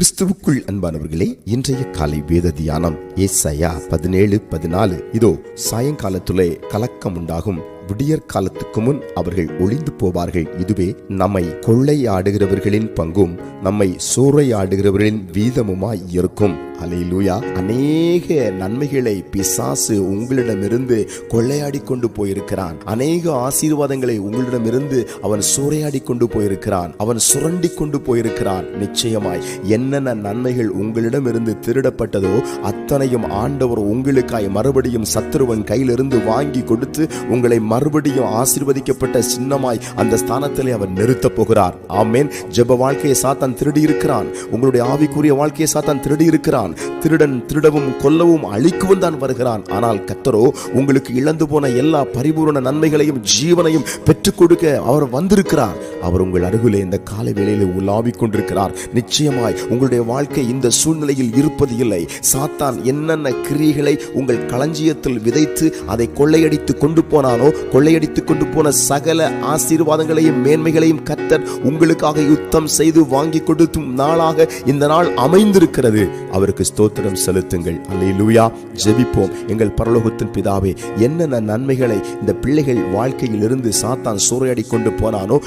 கிறிஸ்துவுக்குள் அன்பானவர்களே இன்றைய காலை வேத தியானம் ஏசையா பதினேழு பதினாலு. இதோ சாயங்காலத்திலே கலக்கம் உண்டாகும். விடியற் காலத்துக்கு முன் அவர்கள் ஒளிந்து போவார்கள். இதுவே நம்மை கொள்ளையாடுகிறவர்களின் பங்கும் நம்மை சூறையாடுகிறவர்களின் வீதமுமாய் இருக்கும். அலையிலூயா அநேக நன்மைகளை பிசாசு உங்களிடமிருந்து கொள்ளையாடி கொண்டு போயிருக்கிறான். அநேக ஆசீர்வாதங்களை உங்களிடமிருந்து அவன் சூறையாடி கொண்டு போயிருக்கிறான். அவன் சுரண்டி கொண்டு போயிருக்கிறான். நிச்சயமாய் என்னென்ன நன்மைகள் உங்களிடமிருந்து திருடப்பட்டதோ அத்தனையும் ஆண்டவர் உங்களுக்காய் மறுபடியும் சத்துருவன் கையிலிருந்து வாங்கி கொடுத்து உங்களை மறுபடியும் ஆசீர்வதிக்கப்பட்ட சின்னமாய் அந்த ஸ்தானத்திலே அவர் நிறுத்தப் போகிறார். ஆமேன். ஜெப வாழ்க்கையை சாத்தான் திருடி இருக்கிறான் உங்களுடைய ஆவிக்குரிய வாழ்க்கையை சாத்தான் திருடி இருக்கிறான் வருகிறான். திருடன் திருடவும் கொல்லவும் அழிக்கவும் தான் வருகிறான். ஆனால் கத்தரோ உங்களுக்கு இழந்து போன எல்லா பரிபூர்ண நன்மைகளையும் ஜீவனையும் பெற்றுக் கொடுக்க அவர் வந்திருக்கிறார். அவர் உங்கள் அருகிலே இந்த காலை வேளையில் உலாவிக் கொண்டிருக்கிறார். நிச்சயமாய் உங்களுடைய வாழ்க்கை இந்த சூழ்நிலையில் இருப்பது இல்லை. சாத்தான் என்னென்ன கிரியைகளை உங்கள் களஞ்சியத்தில் விதைத்து அதை கொள்ளையடித்து கொண்டு போனானோ கொள்ளையடித்து கொண்டு போன சகல ஆசீர்வாதங்களையும் மேன்மைகளையும் கத்தர் உங்களுக்காக யுத்தம் செய்து வாங்கி கொடுத்தும் நாளாக இந்த நாள் அமைந்திருக்கிறது. அவருக்கு ஸ்தோத்திரம் செலுத்துங்கள். அல்லேலூயா. ஜெபிப்போம். எங்கள் பரலோகத்தின் பிதாவே என்னென்ன நன்மைகளை இந்த பிள்ளைகள் வாழ்க்கையில் இருந்து சாத்தான் சூறையாடி கொண்டு போனானோ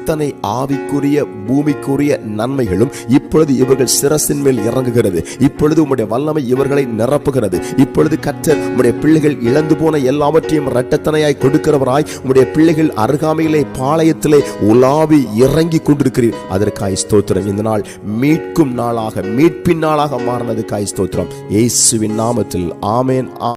அத்தனை ஆவிக்குரிய பூமிக்குரிய நன்மைகளும் இப்பொழுது இவர்கள் சிரசின் மேல் இறங்குகிறது. இப்பொழுது உம்முடைய வல்லமை இவர்களை நிரப்புகிறது. இப்பொழுது கற்றர் உம்முடைய பிள்ளைகள் இழந்து போன எல்லாவற்றையும் இரட்டத்தனையாய் கொடுக்கிறவராய் உம்முடைய பிள்ளைகள் அருகாமையிலே பாளையத்திலே உலாவி இறங்கி கொண்டிருக்கிறீர். அதற்காய் ஸ்தோத்திரம். இந்த நாள் மீட்கும் நாளாக மீட்பின் நாளாக மாறினதுக்காய் ஸ்தோத்திரம். இயேசுவின் நாமத்தில். ஆமேன் ஆ